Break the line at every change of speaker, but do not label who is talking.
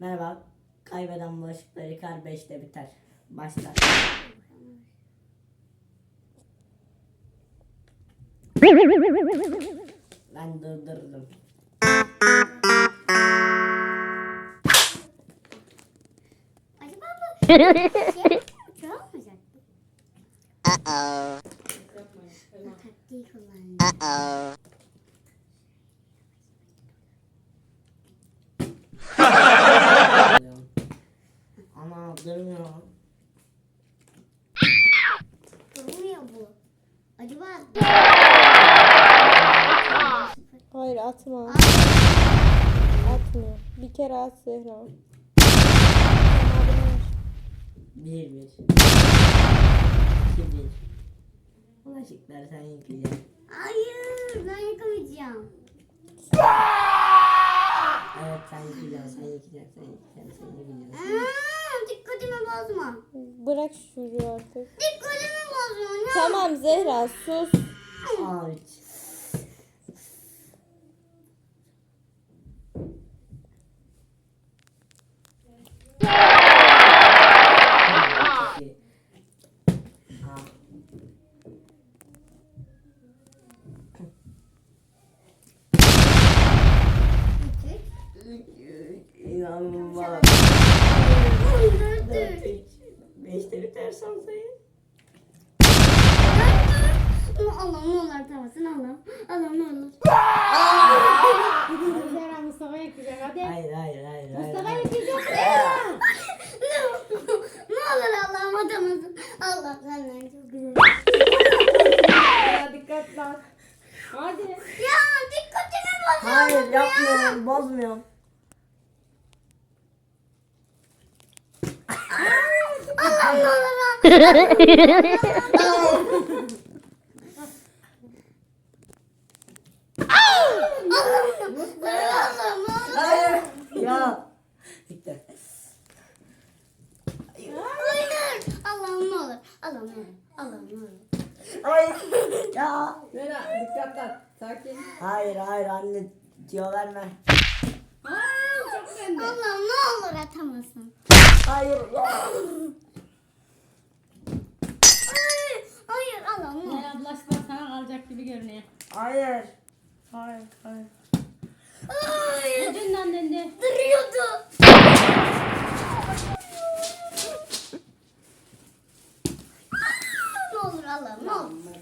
Merhaba. Kaybeden bulaşıkları yıkar 5'te biter. Başla. Ben durdurdum.
Acaba bu şey olmayacak mı? Taktiği kullandım.
Ama durmuyor.
Durmuyor bu. Acaba
Hayır atma. Atmıyor. Bir kere at Zehra.
Bir bir. İki bir. Bulaşıkları sen yıkayacaksın.
Hayır ben yıkamayacağım.
Evet sen yıkayacaksın, sen yıkayacaksın, sen yıkayacaksın, sen yıkayacaksın.
Aa, dikkatimi bozma.
Bırak şunu artık.
Dikkatimi bozma ya.
Tamam Zehra sus.
Ağaç. İki. Beşte bitersen sayın.
Allah'ım ne olur atamasın Allah'ım. Allah'ım ne olur.
Zehra Mustafa yakacak hadi.
Hayır hayır hayır. hayır,
Mustafa
hayır.
yakacak Zehra.
ne olur Allah'ım atamasın. Allah senden çok güzel.
Ya dikkat bak. Hadi.
Ya dikkatimi bozuyorsun
Hayır
ya.
yapmıyorum bozmuyorum. Hayır. Ya. Bitti.
Allah'ım ne olur. Allah'ım ne olur. Allah'ım ne olur.
Hayır. Ya.
Zehra dikkat bak. Sakin.
Hayır hayır anne diyor verme.
Ay çok.
Allah'ım ne olur atamasın.
Hayır ya.
Hayır. Hayır Allah'ım ne olur.
Zehra bulaşıklar sana kalacak gibi görünüyor.
Hayır. Hayır hayır.
Hayır.
Ucundan döndü.
Duruyordu. ne olur Allah'ım ne olur.